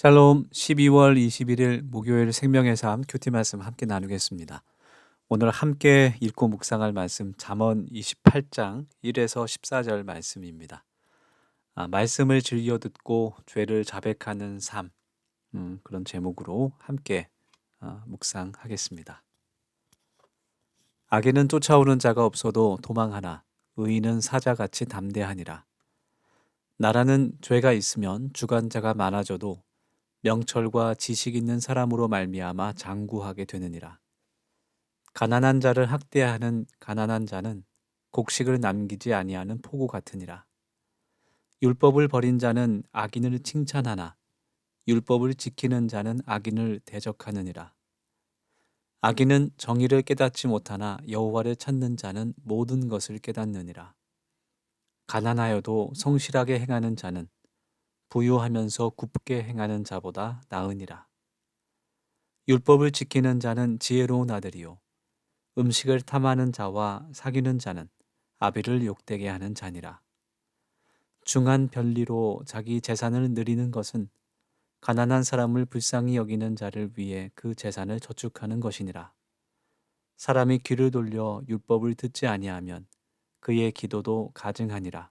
샬롬 12월 21일 목요일 생명의 삶 큐티 말씀 함께 나누겠습니다. 오늘 함께 읽고 묵상할 말씀 잠언 28장 1에서 14절 말씀입니다. 아, 말씀을 즐겨 듣고 죄를 자백하는 삶 음, 그런 제목으로 함께 아, 묵상하겠습니다. 악에는 쫓아오는 자가 없어도 도망하나 의인은 사자같이 담대하니라. 나라는 죄가 있으면 주관자가 많아져도 명철과 지식 있는 사람으로 말미암아 장구하게 되느니라. 가난한 자를 학대하는 가난한 자는 곡식을 남기지 아니하는 포구 같으니라. 율법을 버린 자는 악인을 칭찬하나 율법을 지키는 자는 악인을 대적하느니라. 악인은 정의를 깨닫지 못하나 여호와를 찾는 자는 모든 것을 깨닫느니라. 가난하여도 성실하게 행하는 자는 부유하면서 굽게 행하는 자보다 나으니라. 율법을 지키는 자는 지혜로운 아들이요. 음식을 탐하는 자와 사귀는 자는 아비를 욕되게 하는 자니라. 중한 별리로 자기 재산을 늘리는 것은 가난한 사람을 불쌍히 여기는 자를 위해 그 재산을 저축하는 것이니라. 사람이 귀를 돌려 율법을 듣지 아니하면 그의 기도도 가증하니라.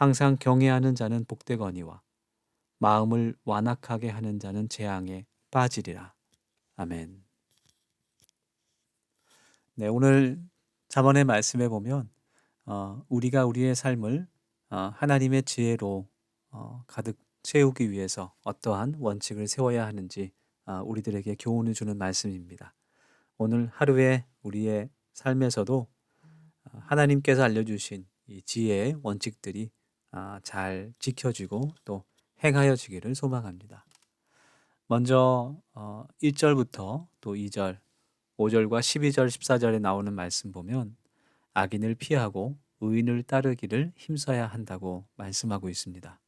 항상 경외하는 자는 복되거니와 마음을 완악하게 하는 자는 재앙에 빠지리라. 아멘. 네, 오늘 자언의 말씀에 보면 어, 우리가 우리의 삶을 어, 하나님의 지혜로 어, 가득 채우기 위해서 어떠한 원칙을 세워야 하는지 어, 우리들에게 교훈을 주는 말씀입니다. 오늘 하루에 우리의 삶에서도 어, 하나님께서 알려주신 이 지혜의 원칙들이 아, 잘 지켜지고 또 행하여지기를 소망합니다. 먼저 1절부터 어, 또 2절, 5절과 12절, 14절에 나오는 말씀 보면 악인을 피하고 의인을 따르기를 힘써야 한다고 말씀하고 있습니다.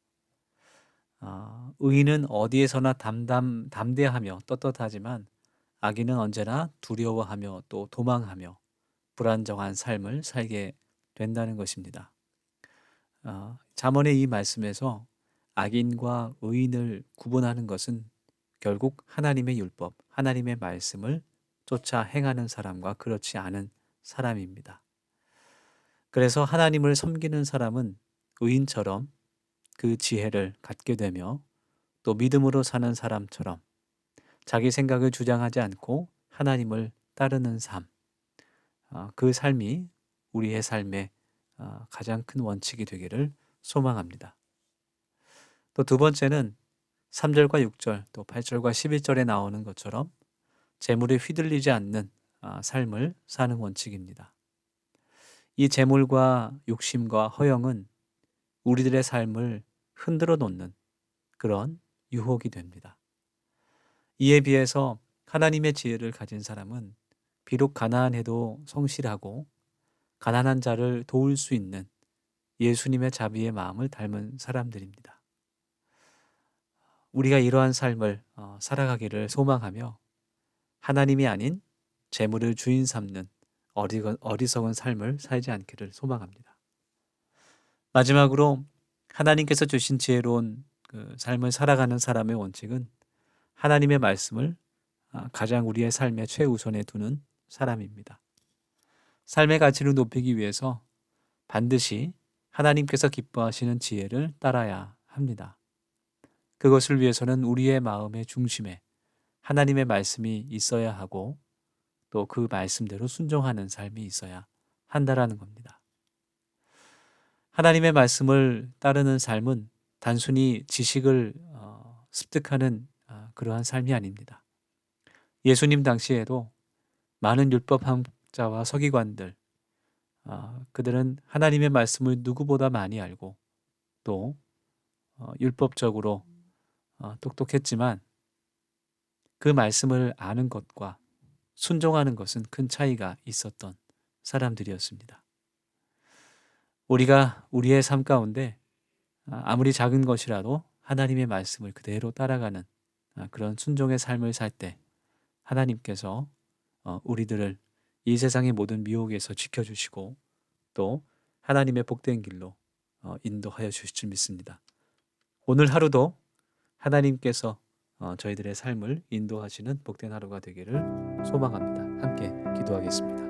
아, 의인은 어디에서나 담담 담대하며 떳떳하지만 악인은 언제나 두려워하며 또 도망하며 불안정한 삶을 살게 된다는 것입니다. 어, 잠언의 이 말씀에서 악인과 의인을 구분하는 것은 결국 하나님의 율법, 하나님의 말씀을 쫓아 행하는 사람과 그렇지 않은 사람입니다. 그래서 하나님을 섬기는 사람은 의인처럼 그 지혜를 갖게 되며 또 믿음으로 사는 사람처럼 자기 생각을 주장하지 않고 하나님을 따르는 삶, 어, 그 삶이 우리의 삶의 어, 가장 큰 원칙이 되기를 소망합니다. 또 두 번째는 3절과 6절 또 8절과 11절에 나오는 것처럼 재물에 휘둘리지 않는 아, 삶을 사는 원칙입니다. 이 재물과 욕심과 허영은 우리들의 삶을 흔들어 놓는 그런 유혹이 됩니다. 이에 비해서 하나님의 지혜를 가진 사람은 비록 가난해도 성실하고 가난한 자를 도울 수 있는 예수님의 자비의 마음을 닮은 사람들입니다. 우리가 이러한 삶을 어, 살아가기를 소망하며 하나님이 아닌 재물을 주인 삼는 어리석은 삶을 살지 않기를 소망합니다. 마지막으로 하나님께서 주신 지혜로운 그 삶을 살아가는 사람의 원칙은 하나님의 말씀을 아, 가장 우리의 삶의 최우선에 두는 사람입니다. 삶의 가치를 높이기 위해서 반드시 하나님께서 기뻐하시는 지혜를 따라야 합니다. 그것을 위해서는 우리의 마음의 중심에 하나님의 말씀이 있어야 하고 또 그 말씀대로 순종하는 삶이 있어야 한다라는 겁니다. 하나님의 말씀을 따르는 삶은 단순히 지식을 어, 습득하는 어, 그러한 삶이 아닙니다. 예수님 당시에도 많은 율법 자와 서기관들, 어, 그들은 하나님의 말씀을 누구보다 많이 알고 또 어, 율법적으로 어, 똑똑했지만 그 말씀을 아는 것과 순종하는 것은 큰 차이가 있었던 사람들이었습니다. 우리가 우리의 삶 가운데 아, 아무리 작은 것이라도 하나님의 말씀을 그대로 따라가는 아, 그런 순종의 삶을 살 때 하나님께서 어, 우리들을 이 세상의 모든 미혹에서 지켜주시고 또 하나님의 복된 길로 어, 인도하여 주실 줄 믿습니다. 오늘 하루도 하나님께서 어, 저희들의 삶을 인도하시는 복된 하루가 되기를 소망합니다. 함께 기도하겠습니다.